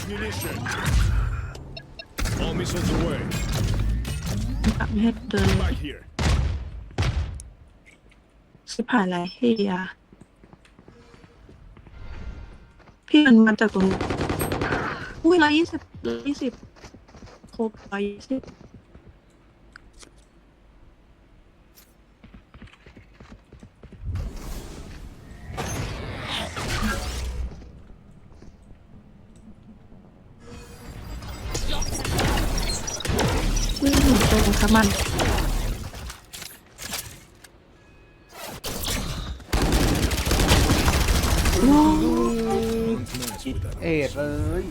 position. All missiles away. กลับไม่ให้เดิน Back here. สิผ่านอะไรเฮียพี่มันมาจากตรง อุ้ยร้อยยี่สิบร้อยยี่สิบครบร้อยยี่สิบ วิ่งตัวขอมันเอ็ดเลย